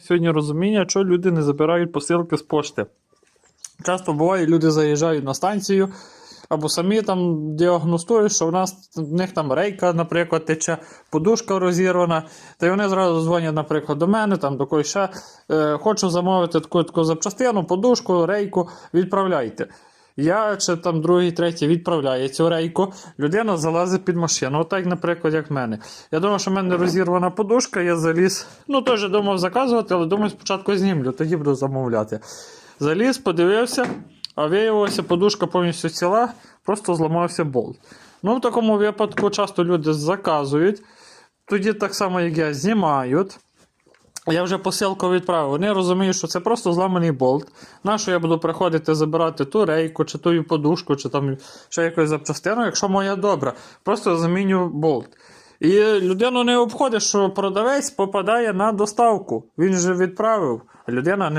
Сьогодні розуміння, що люди не забирають посилки з пошти. Часто буває, люди заїжджають на станцію або самі там діагностують, що в нас в них там рейка, наприклад, тече, подушка розірвана. Та й вони зразу дзвонять, наприклад, до мене, там до когось ще. Е, хочу замовити таку, таку запчастину, подушку, рейку, відправляйте. Я чи там другий, третій відправляє цю рейку, людина залазить під машину. Отак, наприклад, як в мене. Я думав, що в мене розірвана подушка, я заліз. Ну, теж думав заказувати, але думаю, спочатку знімлю, тоді буду замовляти. Заліз, подивився, а виявилося, подушка повністю ціла, просто зламався болт. Ну, в такому випадку часто люди заказують, тоді так само, як я, знімають. Я вже посилку відправив. Вони розуміють, що це просто зламаний болт. Нащо я буду приходити забирати ту рейку, чи ту подушку, чи там ще якусь запчастину, якщо моя добра. Просто заміню болт. І людину не обходить, що продавець попадає на доставку. Він же відправив, а людина не